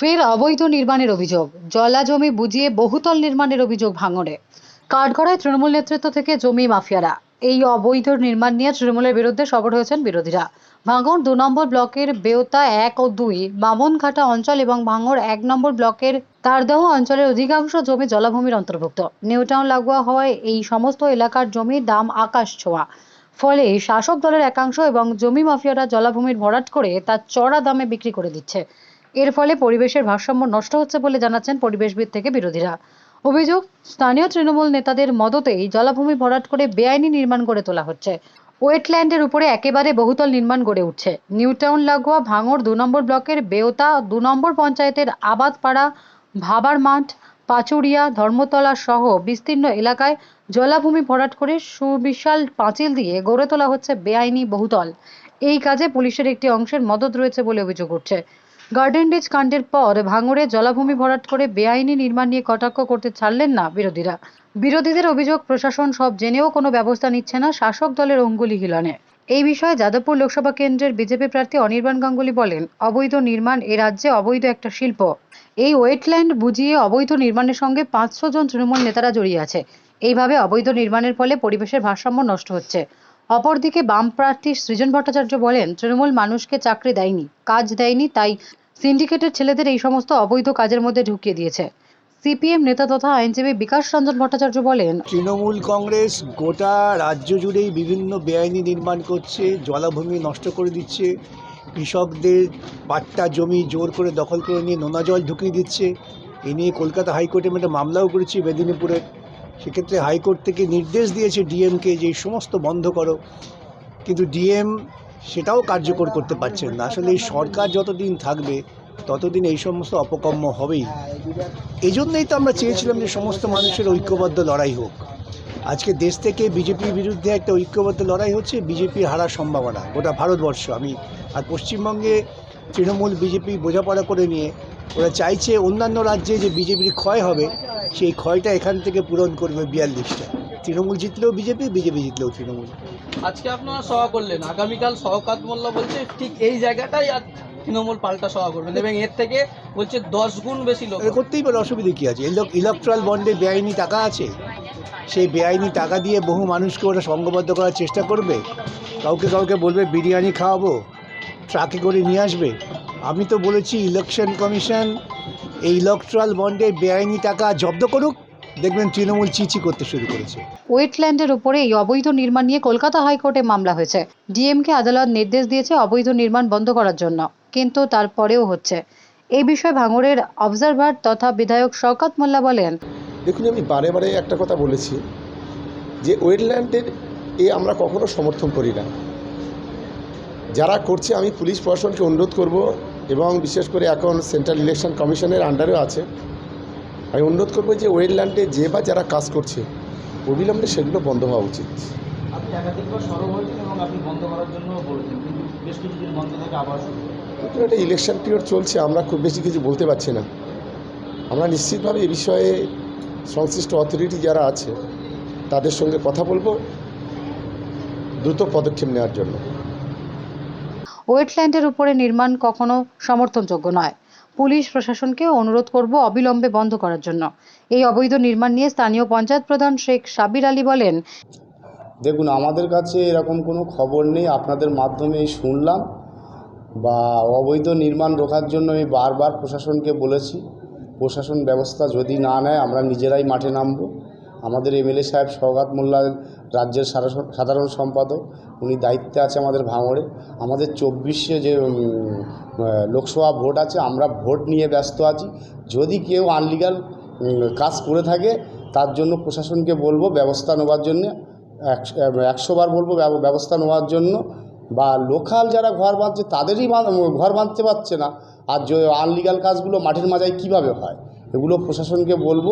ফের অবৈধ নির্মাণের অভিযোগ। জলা জমি বুঝিয়ে বহুতল নির্মাণের অভিযোগ ভাঙড়ে। কাঠগড়ায় তৃণমূল নেতৃত্ব থেকে জমি মাফিয়ারা। এই অবৈধ নির্মাণ নিয়ে তৃণমূলের বিরুদ্ধে সরব হয়েছেন বিরোধীরা। ভাঙড় দু নম্বর ব্লকের বেওতা এক ও দুই, বামনঘাটা অঞ্চল এবং ভাঙড় এক নম্বর ব্লকের তারদহ অঞ্চলের অধিকাংশ জমি জলাভূমির অন্তর্ভুক্ত। নিউটাউন লাগোয়া হওয়ায় এই সমস্ত এলাকার জমির দাম আকাশ ছোঁয়া। ফলে শাসক দলের একাংশ এবং জমি মাফিয়ারা জলাভূমির ভরাট করে তা চড়া দামে বিক্রি করে দিচ্ছে। এর ফলে পরিবেশের ভারসাম্য নষ্ট হচ্ছে বলে জানাচ্ছেন পরিবেশবিদ থেকে বিরোধীরা। অভিযোগ, স্থানীয় তৃণমূল নেতাদের মদতেই জলাভূমি ভরাট করে বেআইনি নির্মাণ গড়ে তোলা হচ্ছে। ওয়েটল্যান্ডের উপরে একেবারে বহুতল নির্মাণ গড়ে উঠছে। নিউটাউন, লাগোয়া, ভাঙড় দু নম্বর ব্লকের বেওতা, দু নম্বর পঞ্চায়েতের আবাদপাড়া ভাবার মাঠ পাচুরিয়া, ধর্মতলা সহ বিস্তীর্ণ এলাকায় জলাভূমি ভরাট করে সুবিশাল পাঁচিল দিয়ে গড়ে তোলা হচ্ছে বেআইনি বহুতল। এই কাজে পুলিশের একটি অংশের মদত রয়েছে বলে অভিযোগ উঠছে। গার্ডেন রিচ কাণ্ডের পর ভাঙড়ে জলাভূমি ভরাট করে বেআইনি নির্মাণ নিয়ে কটাক্ষ করতে ছাড়লেন না বিরোধীরা। বিরোধীদের অভিযোগ, প্রশাসন সব জেনেও কোনো ব্যবস্থা নিচ্ছে না শাসক দলের অঙ্গুলি হিলনে। এই বিষয়ে যাদবপুর লোকসভা কেন্দ্রের বিজেপি প্রার্থী অনির্বাণ গাঙ্গুলি বলেন, অবৈধ নির্মাণ এ রাজ্যে অবৈধ একটা শিল্প। এই ওয়েটল্যান্ড বুঝিয়ে অবৈধ নির্মাণের সঙ্গে পাঁচশো জন তৃণমূল নেতারা জড়িয়ে আছে। এইভাবে অবৈধ নির্মাণের ফলে পরিবেশের ভারসাম্য নষ্ট হচ্ছে। অপরদিকে বাম প্রার্থী সৃজন ভট্টাচার্য বলেন, তৃণমূল মানুষকে চাকরি দেয়নি, কাজ দেয়নি, তাই সিন্ডিকেটের ছেলেদের এই সমস্ত অবৈধ কাজের মধ্যে ঢুকিয়ে দিয়েছে। সিপিএম নেতা তথা আইনজীবী বিকাশ রঞ্জন ভট্টাচার্য বলেন, তৃণমূল কংগ্রেস গোটা রাজ্য জুড়েই বিভিন্ন বেআইনি নির্মাণ করছে, জলাভূমি নষ্ট করে দিচ্ছে, কৃষকদের পাট্টা জমি জোর করে দখল করে নিয়ে নোনা জল ঢুকিয়ে দিচ্ছে। এ নিয়ে কলকাতা হাইকোর্টে একটা মামলাও করেছি মেদিনীপুরের। সেক্ষেত্রে হাইকোর্ট থেকে নির্দেশ দিয়েছে ডিএমকে যে সমস্ত বন্ধ করো। কিন্তু ডিএম সেটাও কার্যকর করতে পারছেন না। আসলে এই সরকার যতদিন থাকবে, ততদিন এই সমস্ত অপকর্ম হবেই। এই জন্যই তো আমরা চেয়েছিলাম যে সমস্ত মানুষের ঐক্যবদ্ধ লড়াই হোক। আজকে দেশ থেকে বিজেপির বিরুদ্ধে একটা ঐক্যবদ্ধ লড়াই হচ্ছে, বিজেপির হারার সম্ভাবনা, গোটা ভারতবর্ষ। আমি আর পশ্চিমবঙ্গে তৃণমূল, বিজেপি বোঝাপড়া করে নিয়ে ওরা চাইছে অন্যান্য রাজ্যে যে বিজেপির ক্ষয় হবে, সেই ক্ষয়টা এখান থেকে পূরণ করবে বিয়াল্লিশটা। তৃণমূল জিতলেও বিজেপি বিজেপি জিতলেও তৃণমূল। আজকে আপনারা সভা করলেন। আগামীকাল শওকাত মোল্লা বলছে, ঠিক এই জায়গাটাই আর তৃণমূল পাল্টা সভা করবেন এবং এর থেকে বলছে দশ গুণ বেশি লোক করতেই পারে, অসুবিধে কী আছে? ইলেকট্রাল বন্ডে বেআইনি টাকা আছে? সেই বেআইনি টাকা দিয়ে বহু মানুষকে ওরা সঙ্গবদ্ধ করার চেষ্টা করবে? কাউকে কাউকে বলবে, বিরিয়ানি খাওয়াবো, ট্রাকে করে নিয়ে আসবে? আমি তো বলেছি ইলেকশন কমিশন এই ইলেকট্রাল বন্ডে বেআইনি টাকা জব্দ করুক। দেখবেন তৃণমূল চিচি করতে শুরু করেছে। ওয়েটল্যান্ডের উপরে এই অবৈধ নির্মাণ নিয়ে কলকাতা হাইকোর্টে মামলা হয়েছে। ডিএমকে আদালত নির্দেশ দিয়েছে অবৈধ নির্মাণ বন্ধ করার জন্য কিন্তু তারপরেও হচ্ছে। এই বিষয়ে ভাঙড়ের অবজারভার তথা বিধায়ক শওকত মোল্লা বলেন দেখুন আমি বারে বারে একটা কথা বলেছি যে ওয়েটল্যান্ডের এ আমরা কখনো সমর্থন করি না। যারা করছে আমি পুলিশ প্রশাসনকে অনুরোধ করব এবং বিশেষ করে এখন সেন্ট্রাল ইলেকশন কমিশনের আন্ডারেও আছে। আমি অনুরোধ করব যে ওয়েটল্যান্ডে যে বা যারা কাজ করছে অবিলম্বে সেগুলো বন্ধ হওয়া উচিত। আপনি একাধিকবার সরব হয়েছেন এবং আপনি বন্ধ করার জন্য বলেছেন কিন্তু বেশ কিছুদিন বন্ধ থেকে আবার শুরু একটা ইলেকশন পিরিয়ড চলছে আমরা খুব বেশি কিছু বলতে পারছি না। আমরা নিশ্চিতভাবে এ বিষয়ে সংশ্লিষ্ট অথরিটি যারা আছে তাদের সঙ্গে কথা বলব দ্রুত পদক্ষেপ নেওয়ার জন্য। ওয়েটল্যান্ডের উপরে নির্মাণ কখনো সমর্থনযোগ্য নয়। পুলিশ প্রশাসনকে অনুরোধ করব অবিলম্বে বন্ধ করার জন্য। এই অবৈধ নির্মাণ নিয়ে স্থানীয় পঞ্চায়েত প্রধান শেখ সাবির আলী বলেন, দেখুন, আমাদের কাছে এরকম কোনো খবর নেই। আপনাদের মাধ্যমে শুনলাম বা অবৈধ নির্মাণ রোখার জন্য আমি বারবার প্রশাসনকে বলেছি। প্রশাসন ব্যবস্থা যদি না নেয়, আমরা নিজেরাই মাঠে নামব। আমাদের এমএলএ সাহেব সৌগাত মোল্লা রাজ্যের সাধারণ সম্পাদক। উনি দায়িত্বে আছে আমাদের ভাঙড়ে। আমাদের চব্বিশে যে লোকসভা ভোট আছে, আমরা ভোট নিয়ে ব্যস্ত আছি। যদি কেউ আনলিগাল কাজ করে থাকে, তার জন্য প্রশাসনকে বলব ব্যবস্থা নেওয়ার জন্য। একশো বার বলব ব্যবস্থা নেওয়ার জন্য। বা লোকাল যারা ঘর বাঁধছে, তাদেরই ঘর বাঁধতে পারছে না। আর যে আনলিগাল কাজগুলো মাঠের মাজায় কীভাবে হয়? এগুলো প্রশাসনকে বলব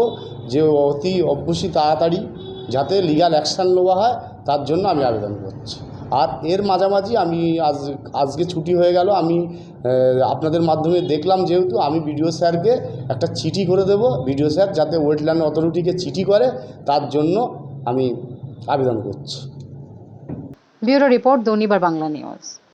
যে অতি অবশ্যই তাড়াতাড়ি যাতে লিগাল অ্যাকশান নেওয়া হয়, তার জন্য আমি আবেদন করছি। আর এর মাঝামাঝি আমি আজ, আজকে ছুটি হয়ে গেল, আমি আপনাদের মাধ্যমে দেখলাম যেহেতু আমি বিডিও স্যারকে একটা চিঠি করে দেব। বিডিও স্যার যাতে ওয়েটল্যান্ড অথরিটিকে চিঠি করে, তার জন্য আমি আবেদন করছি। ব্যুরো রিপোর্ট দৈনিবার বাংলা নিউজ।